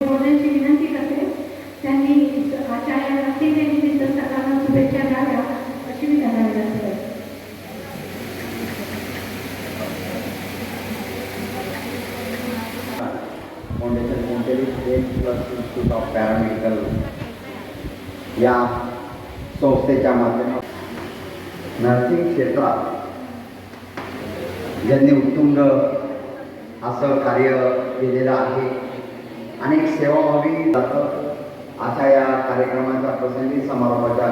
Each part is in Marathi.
बोलण्याची विनंती करते. त्यांनी आचार्य सर्वांना शुभेच्छा द्याव्या अशी मी त्यांना विनंती करते. Foundation plus institute of paramedical या संस्थेच्या माध्यमातून नर्सिंग क्षेत्रात ज्यांनी उत्तुंग असं कार्य केलेलं आहे अनेक सेवाभावी जातात. अशा या कार्यक्रमाच्या प्रसंगी समारोपाच्या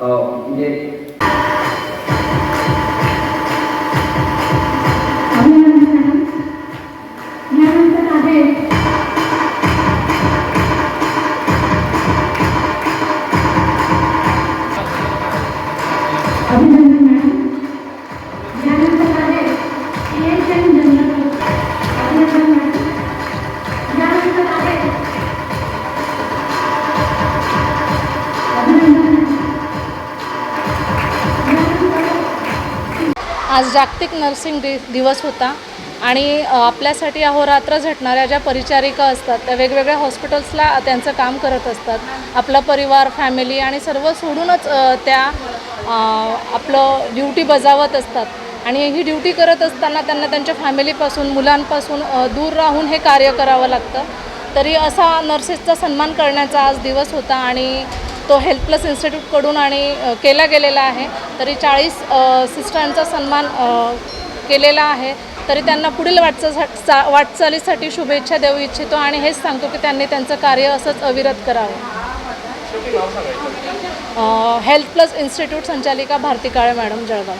म्हणजे अभिनंदन मॅडम. आज जागतिक नर्सिंग दि दिवस होता आणि आपल्यासाठी अहोरात्र झटणाऱ्या ज्या परिचारिका असतात त्या वेगवेगळ्या हॉस्पिटल्सला त्यांचं काम करत असतात. आपला परिवार फॅमिली आणि सर्व सोडूनच त्या आपलं ड्युटी बजावत असतात. आणि ही ड्युटी करत असताना त्यांना त्यांच्या फॅमिलीपासून मुलांपासून दूर राहून हे कार्य करावं लागतं. तरी असा नर्सेसचा सन्मान करण्याचा आज दिवस होता आणि तो हेल्थ प्लस इन्स्टिट्यूटकडून आणि केला गेलेला आहे. तरी चाळीस सिस्टरांचा सन्मान केलेला आहे. तरी त्यांना पुढील वाटचा वाटचालीसाठी शुभेच्छा देऊ इच्छितो आणि हेच सांगतो की त्यांनी त्यांचं कार्य असंच अविरत करावं. हेल्थ प्लस इन्स्टिट्यूट संचालिका भारती काळे मॅडम जळगाव.